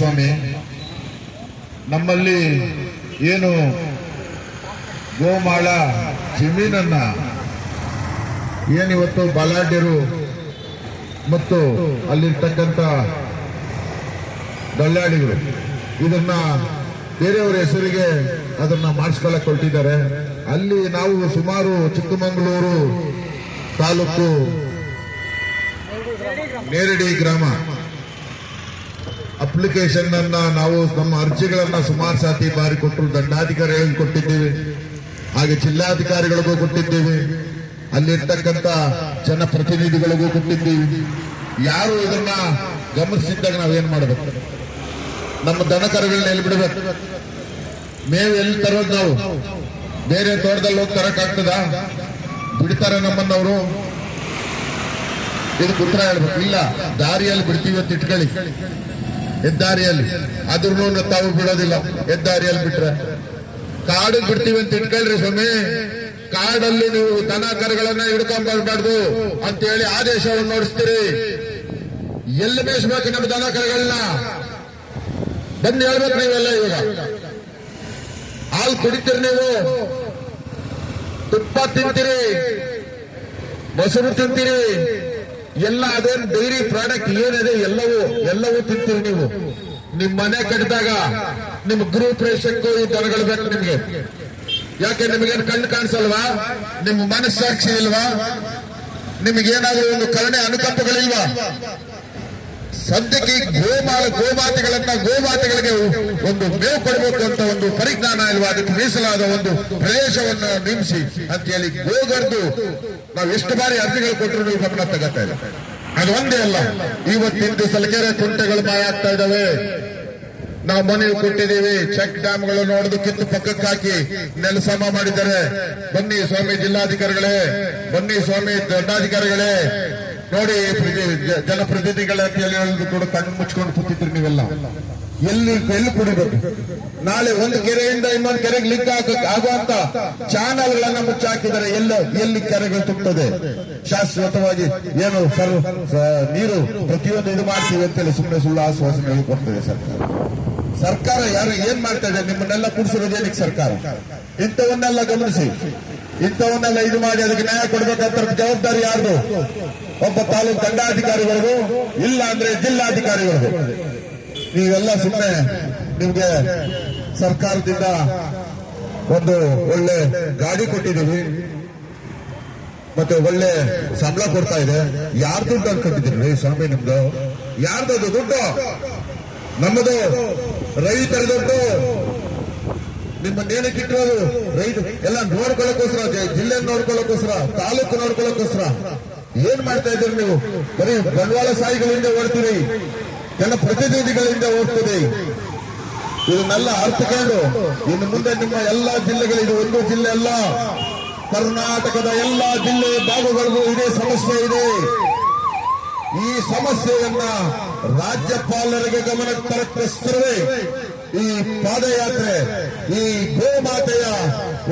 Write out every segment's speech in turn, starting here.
ಸ್ವಾಮಿ, ನಮ್ಮಲ್ಲಿ ಏನು ಗೋಮಾಳ ಜಮೀನನ್ನ ಏನಿವತ್ತು ಬಲಾಢ್ಯರು ಮತ್ತು ಅಲ್ಲಿರ್ತಕ್ಕಂಥ ದಳ್ಳಾಳಿಗಳು ಇದನ್ನ ಬೇರೆಯವರ ಹೆಸರಿಗೆ ಅದನ್ನ ಮಾಡಿಸ್ಕೊಳ್ಳಕ್ ಹೊರಟಿದ್ದಾರೆ ಅಲ್ಲಿ ನಾವು ಸುಮಾರು ಚಿಕ್ಕಮಗಳೂರು ತಾಲೂಕು ನೇರಡಿ ಗ್ರಾಮ. ಅಪ್ಲಿಕೇಶನ್ ಅನ್ನ ನಾವು ನಮ್ಮ ಅರ್ಜಿಗಳನ್ನ ಸುಮಾರು ಸಾತಿ ಬಾರಿ ಕೊಟ್ಟರು ದಂಡಾಧಿಕಾರಿಗಳಿಗೆ ಕೊಟ್ಟಿದ್ದೀವಿ? ಹಾಗೆ ಜಿಲ್ಲಾಧಿಕಾರಿಗಳಿಗೂ ಕೊಟ್ಟಿದ್ದೀವಿ. ಅಲ್ಲಿರ್ತಕ್ಕಂಥ ಜನಪ್ರತಿನಿಧಿಗಳಿಗೂ ಕೊಟ್ಟಿದ್ದೀವಿ. ಯಾರು ಇದನ್ನ ಗಮನಿಸಿದ್ದಾಗ ನಾವೇನ್ ಮಾಡಬೇಕು? ನಮ್ಮ ದನಕರುಗಳನ್ನ ಎಲ್ಲಿ ಬಿಡಬೇಕು? ಮೇವು ಎಲ್ಲಿ ತರೋದು ನಾವು? ಬೇರೆ ತೋಟದಲ್ಲಿ ಹೋಗಿ ತರಕ್ಕಾಗ್ತದ? ಬಿಡ್ತಾರೆ ನಮ್ಮನ್ನವರು ಇದಕ್ಕೆ ಉತ್ತರ ಹೇಳ್ಬೇಕು. ಇಲ್ಲ, ದಾರಿಯಲ್ಲಿ ಬಿಡ್ತೀವಿ ಅಂತ ಇಟ್ಕೊಳ್ಳಿ. ಹೆದ್ದಾರಿಯಲ್ಲಿ. ಅದ್ರೂ ತಾವು ಬಿಡೋದಿಲ್ಲ ಹೆದ್ದಾರಿಯಲ್ಲಿ ಬಿಟ್ರೆ. ಕಾಡಿಗೆ ಬಿಡ್ತೀವಿ ಅಂತ ಇಟ್ಕೊಳ್ರಿ ಸ್ವಾಮಿ. ಕಾಡಲ್ಲಿ ನೀವು ದನ ಕರುಗಳನ್ನ ಹಿಡ್ಕೊಂಡ್ ಅಂತ ಹೇಳಿ ಆದೇಶವನ್ನು ನೋಡಿಸ್ತೀರಿ. ಎಲ್ಲಿ ಮೇಯಿಸ್ಬೇಕು ನಮ್ಮ ದನ ಕರುಗಳನ್ನ? ಬಂದು ಹೇಳ್ಬೇಕು ನೀವೆಲ್ಲ ಇವಾಗ. ಹಾಲು ಕುಡಿತೀರಿ ನೀವು. ತುಪ್ಪ ತಿಂತೀರಿ. ಮೊಸರು ತಿಂತೀರಿ. ಎಲ್ಲ ಅದೇನು ಡೈರಿ ಪ್ರಾಡಕ್ಟ್ ಏನಿದೆ ಎಲ್ಲವೂ ಎಲ್ಲವೂ ತಿಂತೀರಿ ನೀವು. ನಿಮ್ ಮನೆ ಕಟ್ಟಿದಾಗ ನಿಮ್ ಗ್ರೂಪ್ ರೇಷನ್ಗೂ ಈ ದನಗಳು ಬೇಕು ನಿಮ್ಗೆ. ಯಾಕೆ ನಿಮಗೇನು ಕಣ್ಣು ಕಾಣಿಸಲ್ವಾ? ನಿಮ್ಮ ಮನಸ್ಸಾಕ್ಷಿ ಇಲ್ವಾ? ನಿಮಗೇನಾದ್ರೂ ಒಂದು ಕರುಣೆ ಅನುಕಂಪಗಳಿಲ್ವಾ? ಸದ್ಯಕ್ಕೆ ಗೋಮಾಲ ಗೋಮಾತೆಗಳನ್ನ ಗೋಮಾತೆಗಳಿಗೆ ಒಂದು ಮೇವು ಕೊಡಬೇಕು ಅಂತ ಒಂದು ಪರಿಜ್ಞಾನ ಇಲ್ವಾ? ಅದಕ್ಕೆ ಮೀಸಲಾದ ಒಂದು ಪ್ರದೇಶವನ್ನ ನೇಮಿಸಿ ಅಂತ ಹೇಳಿ ಗೋಗರ್ದು ನಾವು ಎಷ್ಟು ಬಾರಿ ಅರ್ಜಿಗಳು ಕೊಟ್ಟರು ನೀವು ಗಮನ ತಗೋತಾ ಇದೆ ಅದು ಒಂದೇ ಅಲ್ಲ. ಇವತ್ತಿಂದು ಸಲಕೆರೆ ಕುಂಟೆಗಳು ಮಾಯ ಆಗ್ತಾ ಇದಾವೆ ನಾವು ಮನೆ ಕೊಟ್ಟಿದ್ದೀವಿ. ಚೆಕ್ ಡ್ಯಾಮ್ಗಳು ನೋಡಿದು ಕಿತ್ತು ಪಕ್ಕಕ್ಕೆ ಹಾಕಿ ನೆಲಸಮ ಮಾಡಿದ್ದಾರೆ. ಬನ್ನಿ ಸ್ವಾಮಿ ಜಿಲ್ಲಾಧಿಕಾರಿಗಳೇ, ಬನ್ನಿ ಸ್ವಾಮಿ ದಂಡಾಧಿಕಾರಿಗಳೇ ನೋಡಿ ಜನಪ್ರತಿನಿಧಿಗಳ ಕೇಳಿ ಕೂಡ ಕಣ್ಣು ಮುಚ್ಕೊಂಡು ಕೂತಿದ್ರಿ ನೀವೆಲ್ಲ. ಎಲ್ಲಿ ಎಲ್ಲಿ ಕುಡಿಬೇಕು? ನಾಳೆ ಒಂದು ಕೆರೆಯಿಂದ ಇನ್ನೊಂದು ಕೆರೆಗೆ ಲಿಂಕ್ ಹಾಕ ಆಗುವಂತ ಚಾನಲ್ ಗಳನ್ನ ಮುಚ್ಚಾಕಿದರೆ ಎಲ್ಲ ಎಲ್ಲಿ ಕೆರೆಗಳು ತುಂಬುತ್ತದೆ ಶಾಶ್ವತವಾಗಿ ಏನು ಸರ್ ನೀರು ಪ್ರತಿಯೊಂದು ಇದು ಮಾಡ್ತೀವಿ ಅಂತೇಳಿ ಸುಮ್ಮನೆ ಸುಳ್ಳು ಆಶ್ವಾಸನೆ ಕೊಡ್ತದೆ ಸರ್ಕಾರ. ಸರ್ಕಾರ ಯಾರು ಏನ್ ಮಾಡ್ತಾ ಇದೆ? ನಿಮ್ಮನ್ನೆಲ್ಲ ಕುಡಿಸಿರೋದೇನಿಕ್ ಸರ್ಕಾರ? ಇಂಥವನ್ನೆಲ್ಲ ಗಮನಿಸಿ. ಇಂಥವನ್ನೆಲ್ಲ ಇದು ಮಾಡಿ ಅದಕ್ಕೆ ನ್ಯಾಯ ಕೊಡ್ಬೇಕಂತ ಜವಾಬ್ದಾರಿ ಯಾರ್ದು? ಒಬ್ಬ ತಾಲೂಕು ದಂಡಾಧಿಕಾರಿಗಳಿಗೂ, ಇಲ್ಲ ಅಂದ್ರೆ ಜಿಲ್ಲಾಧಿಕಾರಿಗಳಿಗೂ. ನೀವೆಲ್ಲ ಸುಮ್ಮನೆ ನಿಮ್ಗೆ ಸರ್ಕಾರದಿಂದ ಒಂದು ಒಳ್ಳೆ ಗಾಡಿ ಕೊಟ್ಟಿದ್ದೀವಿ ಮತ್ತೆ ಒಳ್ಳೆ ಸಂಬಳ ಕೊಡ್ತಾ ಇದೆ. ಯಾರ್ ದುಡ್ಡು ಅನ್ಕೊಂಡಿದ್ದೀರಿ ಸ್ವಾಮಿ, ನಿಮ್ದು ಯಾರ್ದದು ದುಡ್ಡು? ನಮ್ಮದು ರೈತರ ದುಡ್ಡು. ನಿಮ್ಮನ್ನೇನಕ್ಕೆ ಇಟ್ಟಿರೋದು ರೈತ ಎಲ್ಲ ನೋಡ್ಕೊಳ್ಳೋಕೋಸ್ಕರ ಜಿಲ್ಲೆ ನೋಡ್ಕೊಳ್ಳೋಕೋಸ್ಕರ ತಾಲೂಕು ನೋಡ್ಕೊಳ್ಳೋಕೋಸ್ಕರ ಏನ್ ಮಾಡ್ತಾ ಇದ್ದೀರಿ ನೀವು? ಬರೀ ಬಂಡವಾಳ ಸಾಯಿಗಳಿಂದ ಓಡ್ತೀರಿ. ಕೆಲ ಪ್ರತಿನಿಧಿಗಳಿಂದ ಓಡ್ತೀರಿ. ಇದನ್ನೆಲ್ಲ ಅರ್ಥಕೊಂಡು ಇನ್ನು ಮುಂದೆ ನಿಮ್ಮ ಎಲ್ಲಾ ಜಿಲ್ಲೆಗಳು, ಇದು ಒಂದು ಜಿಲ್ಲೆ ಅಲ್ಲ. ಕರ್ನಾಟಕದ ಎಲ್ಲಾ ಜಿಲ್ಲೆ ಭಾಗಗಳಿಗೂ ಇದೇ ಸಮಸ್ಯೆ ಇದೆ. ಈ ಸಮಸ್ಯೆಯನ್ನ ರಾಜ್ಯಪಾಲರಿಗೆ ಗಮನಕ್ಕೆ ತರಕ್ಕೋಸ್ಕರವೇ ಈ ಪಾದಯಾತ್ರೆ, ಈ ಗೋಮಾತೆಯ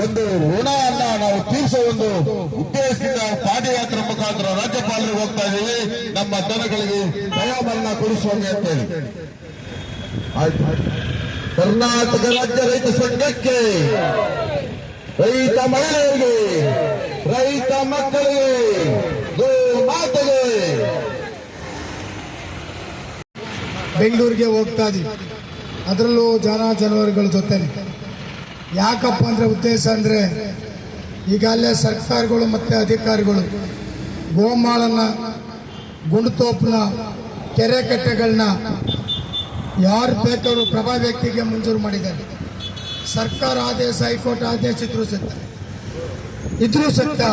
ಒಂದು ಋಣವನ್ನ ನಾವು ತೀರಿಸೋ ಒಂದು ಹೋಗ್ತಾ ಇದ್ದೀವಿ. ನಮ್ಮ ದನಗಳಿಗೆ ದಯಾಮರಣ ಕೊಡಿಸುವಂಗೆ ಅಂತೇಳಿ. ಆಯ್ತು ಕರ್ನಾಟಕ ರಾಜ್ಯ ರೈತ ಸಂಘಕ್ಕೆ, ರೈತ ಮಹಿಳೆಯರಿಗೆ, ರೈತ ಮಕ್ಕಳಿಗೆ ಗೋ ಮಾತೆಗೆ. ಬೆಂಗಳೂರಿಗೆ ಹೋಗ್ತಾ ಇದೀವಿ ಅದರಲ್ಲೂ ಜನ ಜನವರಿಗಳ ಜೊತೆ ಯಾಕಪ್ಪ ಅಂದ್ರೆ ಉದ್ದೇಶ ಅಂದ್ರೆ ಈಗ ಅಲ್ಲೇ ಸರ್ಕಾರಗಳು ಮತ್ತೆ ಅಧಿಕಾರಿಗಳು ಗೋಮಾಳನ್ನ ಗುಂಡುತೋಪನ ಕೆರೆ ಕಟ್ಟೆಗಳನ್ನ ಯಾರು ಬೇಕಾದ್ರೂ ಪ್ರಭಾ ವ್ಯಕ್ತಿಗೆ ಮಂಜೂರು ಮಾಡಿದ್ದಾರೆ. ಸರ್ಕಾರ ಆದೇಶ, ಹೈಕೋರ್ಟ್ ಆದೇಶ ಇದ್ರೂ ಸತ್ಯ. ಇದ್ರೂ ಸತ್ಯ.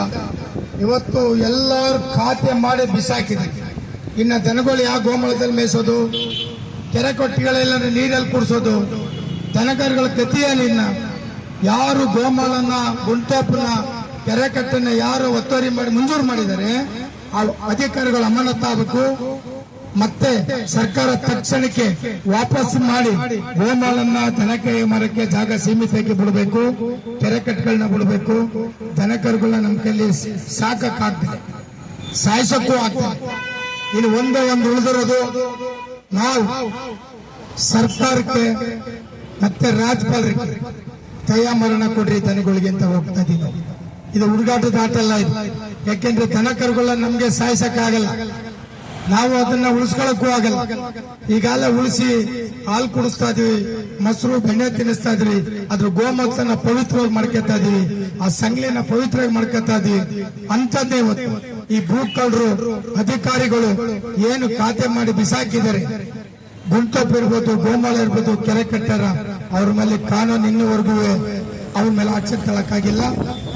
ಇವತ್ತು ಎಲ್ಲರೂ ಖಾತೆ ಮಾಡಿ ಬಿಸಾಕಿದೆ ಇನ್ನು ದನಗಳು ಯಾವ ಗೋಮಾಳದಲ್ಲಿ ಮೇಯಿಸೋದು? ಕೆರೆ ಕೊಟ್ಟಿಗಳೆಲ್ಲ ನೀರಲ್ಲಿ ಕುಡಿಸೋದು ದನಕರುಗಳ ಗತಿಯೇನಿಲ್ಲ ಯಾರು ಗೋಮಾಳನ್ನ ಗುಂಟೋಪನ ಕೆರೆ ಕಟ್ಟನ್ನು ಯಾರು ಒತ್ತುವರಿ ಮಾಡಿ ಮಂಜೂರು ಮಾಡಿದರೆ ಅಧಿಕಾರಿಗಳು ಅಮಾನತ್ತಾಗಬೇಕು ಮತ್ತೆ ಸರ್ಕಾರ ತಕ್ಷಣಕ್ಕೆ ವಾಪಸ್ ಮಾಡಿ ಗೋಮಾಲನ್ನ ದನಕ್ಕೆ ಮರಕ್ಕೆ ಜಾಗ ಸೀಮಿತಕ್ಕೆ ಬಿಡಬೇಕು, ಕೆರೆ ಕಟ್ಟುಗಳನ್ನ ಬಿಡಬೇಕು. ದನಕರುಗಳನ್ನ ನಮ್ಮ ಕೈಲಿ ಸಾಕಕ್ಕಾಗ್ತದೆ ಸಾಯಿಸಕ್ಕೂ ಆಗ್ತದೆ ಇನ್ನು ಒಂದೇ ಒಂದು ಉಳಿದಿರೋದು ನಾವು ಸರ್ಕಾರಕ್ಕೆ ಮತ್ತೆ ರಾಜ್ಯಪಾಲರಿಗೆ. ದಯಾ ಮರಣ ಕೊಡ್ರಿ ದನಗಳಿಗೆ ಅಂತ ಹೋಗ್ತಾ ಇದ್ದೀನಿ ಇದು ಹುಡುಗಾಟದ ಆಟ ಅಲ್ಲ ಇದು. ಯಾಕೆಂದ್ರೆ ದನ ಕರುಗಳನ್ನ ನಮ್ಗೆ ಸಾಯಿಸಕ್ಕಾಗಲ್ಲ. ನಾವು ಅದನ್ನ ಉಳಿಸ್ಕೊಳಕ್ಕೂ ಆಗಲ್ಲ. ಈಗಾಗಲೇ ಉಳಿಸಿ ಹಾಲು ಕುಡಿಸ್ತಾ ಇದೀವಿ, ಮೊಸರು, ಬೆಣ್ಣೆ ತಿನ್ನಿಸ್ತಾ ಇದ್ರಿ ಅದ್ರ ಗೋಮೂತ್ರನ ಪವಿತ್ರವಾಗಿ ಮಾಡ್ಕೊತಾ ಇದೀವಿ, ಆ ಸಂಗ್ಲಿನ ಪವಿತ್ರವಾಗಿ ಮಾಡ್ಕೊತಾ ಇದೀವಿ. ಅಂತದ್ದೇ ಇವತ್ತು. ಈ ಭೂಕಳ್ಳರು ಅಧಿಕಾರಿಗಳು ಏನು ಖಾತೆ ಮಾಡಿ ಬಿಸಾಕಿದ್ದಾರೆ. ಗುಂಟಪ್ಪ ಇರ್ಬೋದು, ಗೋಮಾಳ ಇರ್ಬೋದು, ಕೆರೆ ಕಟ್ಟಾರ ಅವ್ರ ಮೇಲೆ ಕಾನೂನು ಇನ್ನುವರೆಗೂ ಅವ್ರ ಮೇಲೆ ಆಕ್ಷನ್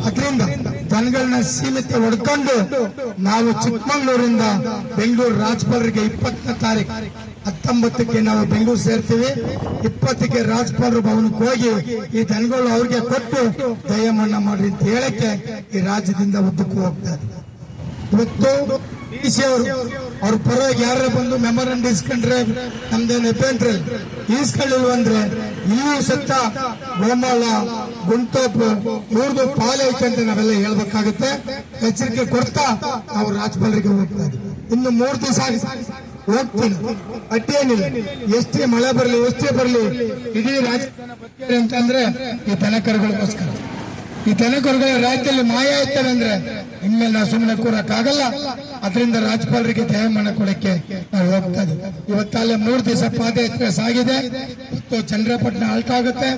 ಅದರಿಂದ ದನಗಳನ್ನ ಸೀಮಿತ ಹೊಡ್ಕೊಂಡು ನಾವು ಚಿಕ್ಕಮಂಗ್ಳೂರಿಂದ ಬೆಂಗಳೂರು ರಾಜ್ಪಾಲರಿಗೆ ಇಪ್ಪತ್ತನೇ ತಾರೀಕು ಹತ್ತೊಂಬತ್ತಕ್ಕೆ ನಾವು ಬೆಂಗಳೂರು ಸೇರ್ತೀವಿ. ಇಪ್ಪತ್ತಕ್ಕೆ ರಾಜ್ಪಾಲರು ಭವನಕ್ಕೆ ಹೋಗಿ ಈ ದನಗಳು ಅವ್ರಿಗೆ ಕೊಟ್ಟು ದಯ ಮನ್ನಾ ಮಾಡ್ರಿ ಅಂತ ಹೇಳಕ್ಕೆ ಈ ರಾಜ್ಯದಿಂದ ಉದ್ದಕ್ಕೂ ಹೋಗ್ತಾ ಇದೆ ಇವತ್ತು ಅವರು ಅವ್ರ ಪರವಾಗಿ ಯಾರ ಬಂದು ಮೆಮೊರಂಡ್ ಇಸ್ಕೊಂಡ್ರೆ ನಮ್ದೇನು ಇಲ್ಲ. ಇಸ್ಕೊಳ್ಳಿಲ್ವ ಅಂದ್ರೆ ಇಲ್ಲೂ ಸತ್ತ ಗೋಮಾಳ, ಗುಂಟೋಪ್ ಇವ್ರದ್ದು ಪಾಲೈತೆ ಅಂತ ನಾವೆಲ್ಲ ಹೇಳ್ಬೇಕಾಗುತ್ತೆ. ಎಚ್ಚರಿಕೆ ಕೊಡ್ತಾ ನಾವು ರಾಜ್ಪಾಲರಿಗೆ ಹೋಗ್ತಾ ಇದ್ದೀವಿ ಇನ್ನು ಮೂರು ದಿವಸ ಹೋಗ್ತೀನಿ. ಅಟ್ಟೇನಿಲ್ಲ ಎಷ್ಟೇ ಮಳೆ ಬರಲಿ, ಎಷ್ಟೇ ಬರಲಿ, ಇಡೀ ಬರ್ತೇನೆ ಅಂತಂದ್ರೆ ಈ ದನಕರುಗಳಿಗೋಸ್ಕರ. ಈ ದನಕರುಗಳ ರಾಜ್ಯದಲ್ಲಿ ಮಾಯ ಇರ್ತಾರೆ ಅಂದ್ರೆ ಇನ್ಮೇಲೆ ನಾವು ಸುಮ್ಮನೆ ಕೂರಕ್ಕಾಗಲ್ಲ. ಅದರಿಂದ ರಾಜ್ಯಪಾಲರಿಗೆ ದಯ ಕೊಡಕ್ಕೆ ನಾವು ಹೋಗ್ತಾ ಇದ್ದೀವಿ. ಇವತ್ತಲ್ಲೇ ಮೂರು ದಿವಸ ಪಾದಯಾತ್ರೆ ಸಾಗಿದೆ. ಇವತ್ತು ಚಂದ್ರಪಟ್ಟಣ ಆಲ್ಟ್ ಆಗುತ್ತೆ.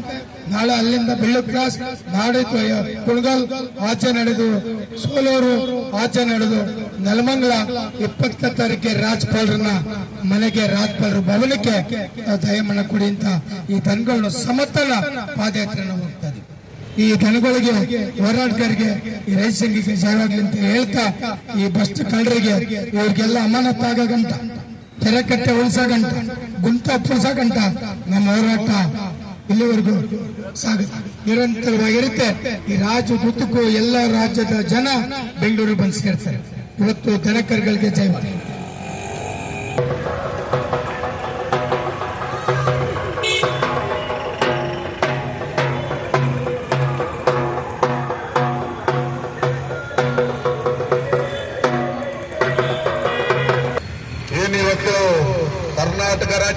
ನಾಳೆ ಅಲ್ಲಿಂದ ಬೆಳ್ಳು ಕ್ರಾಸ್ ನಾಡಿದ್ದು ಕುಣಗಲ್, ಆಚೆ ನಡೆದು ಸೋಲೂರು, ಆಚೆ ನಡೆದು ನೆಲಮಂಗಲ ಇಪ್ಪತ್ತ ತಾರೀಕಿಗೆ ರಾಜ್ಯಪಾಲರನ್ನ ಮನೆಗೆ ರಾಜ್ಯಪಾಲರ ಭವನಕ್ಕೆ ದಯಮಾನ ಕೊಡಿ ಅಂತ ಈ ದನಗಳನ್ನ ಹೋಗ್ತಾ ಇದ್ದೀವಿ ಈ ದನಗಳಿಗೆ, ಹೋರಾಟಗಾರಿಗೆ, ಈ ರೈತ ಸಂಘಕ್ಕೆ ಸೇವಾಗ್ಲಿ ಅಂತ ಹೇಳ್ತಾ ಈ ಬಸ್ ಕಳ್ಳರಿಗೆ ಇವ್ರಿಗೆಲ್ಲ ಅಮಾನತ್ ಆಗಂತ ಕೆರೆಕಟ್ಟೆ ಉಳಿಸೋ ಗಂಟ ಗುಂಟ ಉಳಿಸೋ ನಮ್ಮ ಹೋರಾಟ ಇಲ್ಲಿವರೆಗೂ ಸಾಗ ನಿರಂತರವಾಗಿರುತ್ತೆ. ಈ ರಾಜ್ಯ ಗುತ್ತಕ್ಕೂ ಎಲ್ಲ ರಾಜ್ಯದ ಜನ ಬೆಂಗಳೂರು ಬಂದು ಸೇರ್ತಾರೆ. ಇವತ್ತು ದನಕರುಗಳಿಗೆ ಜೈ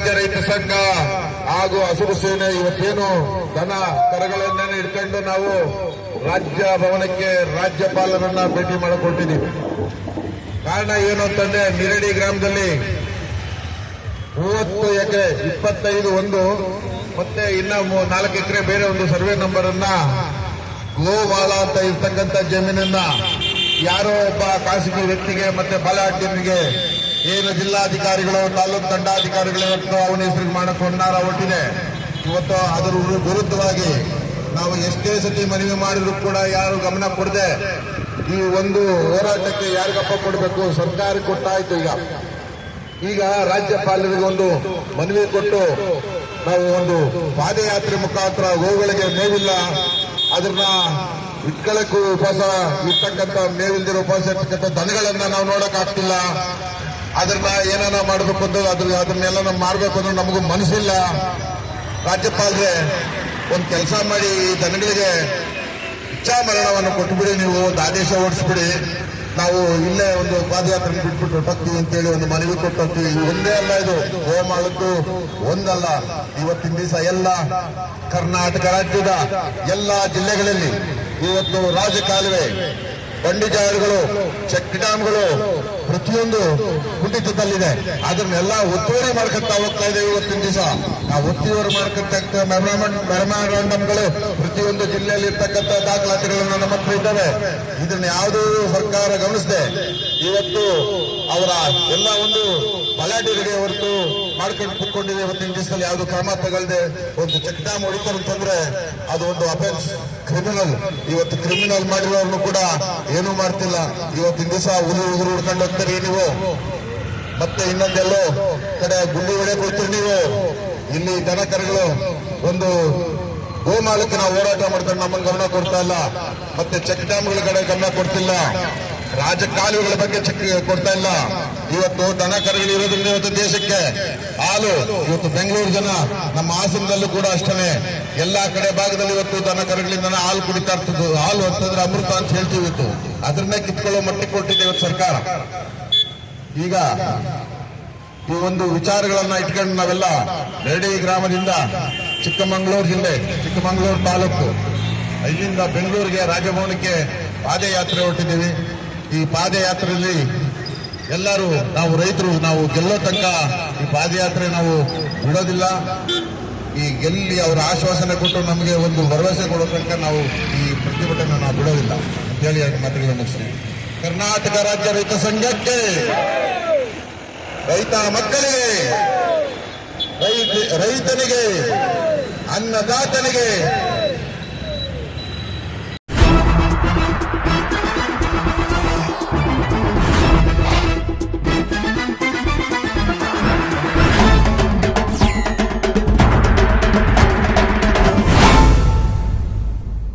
ರಾಜ್ಯ ರೈತ ಸಂಘ ಹಾಗೂ ಹಸಿರು ಸೇನೆ ಇವತ್ತೇನು ದನ ಕರಗಳನ್ನ ಇಟ್ಕೊಂಡು ನಾವು ರಾಜ್ಯ ಭವನಕ್ಕೆ ರಾಜ್ಯಪಾಲರನ್ನ ಭೇಟಿ ಮಾಡಿಕೊಂಡಿದ್ದೀವಿ ಕಾರಣ ಏನು ಅಂತಂದ್ರೆ ನಿರಡಿ ಗ್ರಾಮದಲ್ಲಿ ಮೂವತ್ತು ಎಕರೆ, ಇಪ್ಪತ್ತೈದು ಒಂದು, ಮತ್ತೆ ಇನ್ನ ನಾಲ್ಕು ಎಕರೆ ಬೇರೆ ಒಂದು ಸರ್ವೆ ನಂಬರ್ ಅನ್ನ ಗೋವಾಲ ಅಂತ ಇರ್ತಕ್ಕಂಥ ಜಮೀನನ್ನ ಯಾರೋ ಒಬ್ಬ ಖಾಸಗಿ ವ್ಯಕ್ತಿಗೆ ಮತ್ತೆ ಬಲಾಢ್ಯನಿಗೆ ಏನು ಜಿಲ್ಲಾಧಿಕಾರಿಗಳು, ತಾಲೂಕು ದಂಡಾಧಿಕಾರಿಗಳು ಇವತ್ತು ಅವನ ಹೆಸರಿಗೆ ಹೊನ್ನಾರ ಒಟ್ಟಿದೆ ಇವತ್ತು ಅದರ ವಿರು- ವಿರುದ್ಧವಾಗಿ ನಾವು ಎಷ್ಟೇ ಸತಿ ಮನವಿ ಮಾಡಿದ್ರು ಕೂಡ ಯಾರು ಗಮನ ಕೊಡದೆ ಈ ಒಂದು ಹೋರಾಟಕ್ಕೆ ಯಾರಿಗಪ್ಪ ಕೊಡಬೇಕು? ಸರ್ಕಾರ ಕೊಟ್ಟಾಯ್ತು ಈಗ. ಈಗ ರಾಜ್ಯಪಾಲರಿಗೊಂದು ಮನವಿ ಕೊಟ್ಟು ನಾವು ಒಂದು ಪಾದಯಾತ್ರೆ ಮುಖಾಂತರ ಗೋಗಳಿಗೆ ಮೇವಿಲ್ಲ. ಅದನ್ನ ಇಟ್ಕೊಳ್ಳಕ್ಕೂ ಉಪವಾಸ ಇರ್ತಕ್ಕಂಥ ಮೇವಿಲ್ದಿರೋ ಉಪವಾಸ ಇರ್ತಕ್ಕಂಥ ದನಗಳನ್ನ ನಾವು ನೋಡಕ್ ಆಗ್ತಿಲ್ಲ ಅದನ್ನ ಏನಾನ ಮಾಡಬೇಕು ಅಂತ ಅದ್ರ ಅದನ್ನೆಲ್ಲ ನಾವು ಮಾಡಬೇಕು ಅಂದ್ರೆ ನಮಗೂ ಮನಸ್ಸಿಲ್ಲ. ರಾಜ್ಯಪಾಲರೇ, ಒಂದು ಕೆಲಸ ಮಾಡಿ ಈ ದನಗಳಿಗೆ ಇಚ್ಛಾ ಮರಣವನ್ನು ಕೊಟ್ಬಿಡಿ ನೀವು, ಒಂದು ಆದೇಶ ಓಡಿಸ್ಬಿಡಿ ನಾವು ಇಲ್ಲೇ ಒಂದು ಪಾದಯಾತ್ರೆ ಬಿಟ್ಬಿಟ್ಟು ಹೊಟ್ಟೋಗ್ತೀವಿ ಅಂತೇಳಿ ಒಂದು ಮನವಿ ಕೊಟ್ಟು ಒಂದೇ ಅಲ್ಲ ಇದು. ಹೋಮಾಳದ್ದು ಒಂದಲ್ಲ. ಇವತ್ತಿನ ದಿವಸ ಎಲ್ಲ ಕರ್ನಾಟಕ ರಾಜ್ಯದ ಎಲ್ಲ ಜಿಲ್ಲೆಗಳಲ್ಲಿ ಇವತ್ತು ರಾಜಕಾಲುವೆ ಬಂಡಿಜಾರುಗಳು ಚೆಕ್ ಡ್ಯಾಮ್ಗಳು ಪ್ರತಿಯೊಂದು ಕುಂಠಿತದಲ್ಲಿದೆ ಅದನ್ನೆಲ್ಲ ಒತ್ತುವರಿ ಮಾಡ್ಕೊತಾ ಹೋಗ್ತಾ ಇದೆ ಇವತ್ತಿನ ದಿವಸ. ಆ ಒತ್ತುವರಿ ಮಾಡ್ಕೊತ ಮೆಮೊರಾಂಡಮ್ಗಳು ಪ್ರತಿಯೊಂದು ಜಿಲ್ಲೆಯಲ್ಲಿ ಇರ್ತಕ್ಕಂಥ ದಾಖಲಾತಿಗಳನ್ನು ನಮ್ಮ ಹತ್ರ ಇದ್ದಾವೆ. ಇದನ್ನ ಯಾವುದೂ ಸರ್ಕಾರ ಗಮನಿಸದೆ. ಇವತ್ತು ಅವರ ಎಲ್ಲ ಒಂದು ಬಲಾಢ್ಯರಿಗೆ ಹೊರತು ಮಾಡ್ಕೊಂಡು ಕುತ್ಕೊಂಡಿದೆ ಇವತ್ತಿನ ದಿವಸದಲ್ಲಿ. ಯಾವುದು ಕ್ರಮ ತಗೊಳ್ಳದೆ ಒಂದು ಚೆಕ್ ಡ್ಯಾಮ್ ಹೊಡಿತಾರೆ ಅಂತಂದ್ರೆ ಅದು ಒಂದು ಅಫೆನ್ಸ್ ಕ್ರಿಮಿನಲ್ ಇವತ್ತು ಕ್ರಿಮಿನಲ್ ಮಾಡಿರೋರ್ನು ಕೂಡ ಏನು ಮಾಡ್ತಿಲ್ಲ. ಇವತ್ತಿನ ದಿವಸ ಉಗುರು ಉಗುರು ಹುಡ್ಕೊಂಡು ಹೋಗ್ತಾರೆ ನೀವು? ಮತ್ತೆ ಇನ್ನೊಂದೆಲ್ಲೋ ಕಡೆ ಗುಂಡಿ ಹೊಡೆ ಕೊಡ್ತೀರಿ ನೀವು? ಇಲ್ಲಿ ದನ ಕರುಗಳು ಒಂದು ಗೋಮಾಲಕ್ಕೆ ನಾವು ಹೋರಾಟ ಮಾಡ್ಕೊಂಡು ನಮ್ಮನ್ನು ಗಮನ ಕೊಡ್ತಾ ಇಲ್ಲ. ಮತ್ತೆ ಚೆಕ್ ಡ್ಯಾಮ್ಗಳ ಕಡೆ ಗಮನ ಕೊಡ್ತಿಲ್ಲ. ರಾಜಕಾಲುವೆಗಳ ಬಗ್ಗೆ ಚೆಕ್ ಕೊಡ್ತಾ ಇಲ್ಲ. ಇವತ್ತು ದನ ಕರುಗಳು ಇರೋದ್ರಿಂದ ಇವತ್ತು ದೇಶಕ್ಕೆ ಹಾಲು, ಇವತ್ತು ಬೆಂಗಳೂರು ಜನ ನಮ್ಮ ಹಾಸನದಲ್ಲೂ ಕೂಡ ಅಷ್ಟೇ ಎಲ್ಲಾ ಕಡೆ ಭಾಗದಲ್ಲಿ ಇವತ್ತು ದನ ಕರುಗಳಿಂದ ಹಾಲು ಕುಡಿತಾ ಇರ್ತದ್ದು ಹಾಲು ಅಂತಂದ್ರೆ ಅಮೃತ ಅಂತ ಹೇಳ್ತೀವಿ ಇವತ್ತು. ಅದನ್ನೇ ಕಿತ್ಕೊಳ್ಳೋ ಮಟ್ಟಿ ಕೊಟ್ಟಿದೆ ಇವತ್ತು ಸರ್ಕಾರ. ಈಗ ಈ ಒಂದು ವಿಚಾರಗಳನ್ನ ಇಟ್ಕೊಂಡು ನಾವೆಲ್ಲ ರೆಡಿ ಗ್ರಾಮದಿಂದ ಚಿಕ್ಕಮಗಳೂರು ಜಿಲ್ಲೆ ಚಿಕ್ಕಮಗಳೂರು ತಾಲೂಕು. ಇಲ್ಲಿಂದ ಬೆಂಗಳೂರಿಗೆ ರಾಜಭವನಕ್ಕೆ ಪಾದಯಾತ್ರೆ ಹೊರಟಿದ್ದೀವಿ. ಈ ಪಾದಯಾತ್ರೆಯಲ್ಲಿ ಎಲ್ಲರೂ ನಾವು ರೈತರು, ನಾವು ಗೆಲ್ಲೋ ತನಕ ಈ ಪಾದಯಾತ್ರೆ ನಾವು ಬಿಡೋದಿಲ್ಲ. ಈ ಗೆಲ್ಲಿ ಅವರ ಆಶ್ವಾಸನೆ ಕೊಟ್ಟು ನಮಗೆ ಒಂದು ಭರವಸೆ ಕೊಡೋ ತನಕ ನಾವು ಈ ಪ್ರತಿಭಟನೆ ನಾವು ಬಿಡೋದಿಲ್ಲ. ಅಂತೇಳಿ ಎರಡು ಮಾತುಗಳನ್ನು ಮುಗಿಸ್ತೀವಿ ಕರ್ನಾಟಕ ರಾಜ್ಯ ರೈತ ಸಂಘಕ್ಕೆ, ರೈತ ಮಕ್ಕಳಿಗೆ, ರೈತ, ರೈತನಿಗೆ, ಅನ್ನದಾತನಿಗೆ